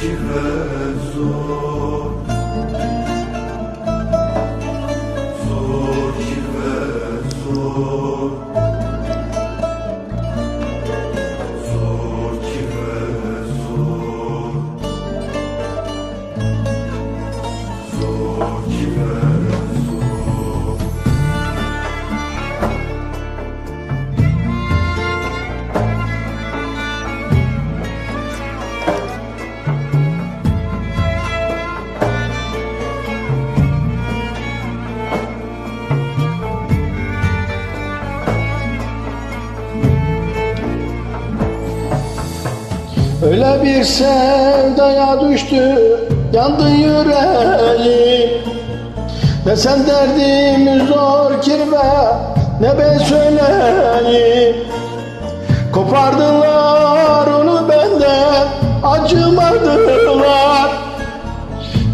zor Zor Öyle bir sevdaya düştü yandı yüreğim Ne sen derdimi zor kirve ne ben söyleyeyim. Kopardılar onu benden acımadılar.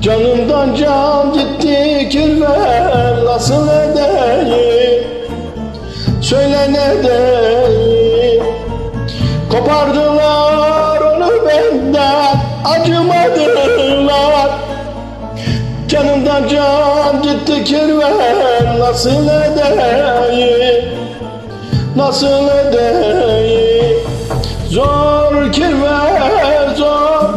Canımdan can gitti kirve nasıl edeyim? Söyle ne onu benden acımadılar Canımdan can gitti kirven. Nasıl edeyim? Nasıl edeyim? Zor kirve zor.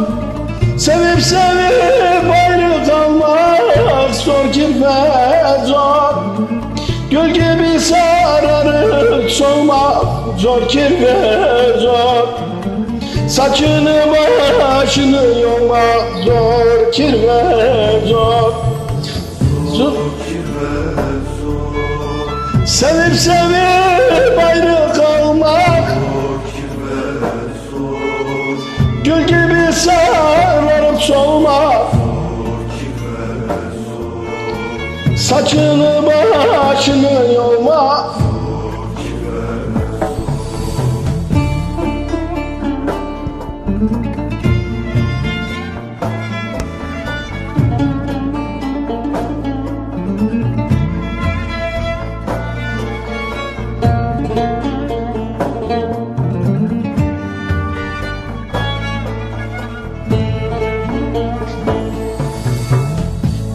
Sevip sevip ayrı kalmak Zor kirve zor. Gül gibi sararıp solmak Zor kirve zor Saçını başını yolmak Zor kirve zor. Zor. Sevip sevip ayrı kalmak. Gül gibi sararıp solmak. Saçını başını yolmak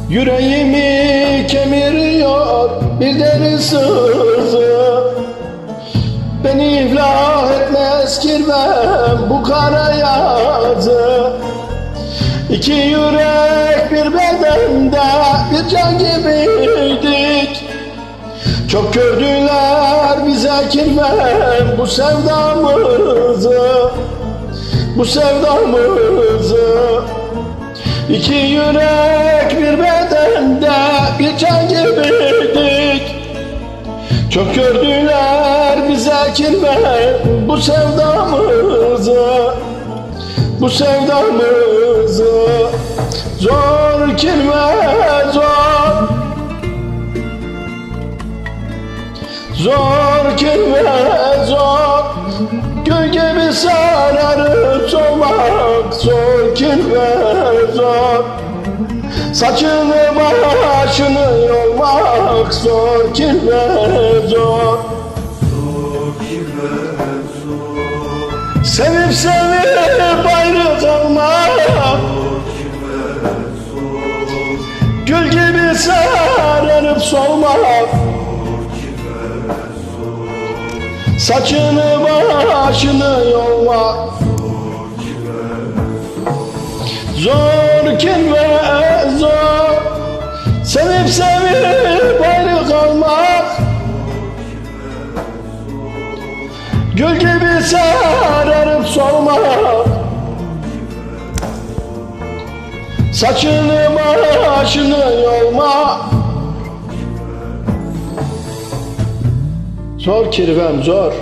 Yüreğimi kemiriyor bir deri sızı etmez kirvem bu kara yazı. İki yürek bir bedende bir can gibiydik. Çok gördüler bize kirvem bu sevdamızı Bu sevdamızı. İki yürek bir bedende bir can gibiydik Çok gördüler bize kirve bu sevdamızı Bu sevdamızı Zor kirve zor. Zor kirve zor. Gül gibi sararıp solmak Zor kirve zor. Saçını başını yolmak Zor kirve zor? Sevip sevip ayrı zor Gül gibi sararıp zor Saçını başını yolmak Zor ki ve Zor kirve zor? Sevip sevip Gül gibi sararıp solmak Saçını başını yolmak Zor kirvem zor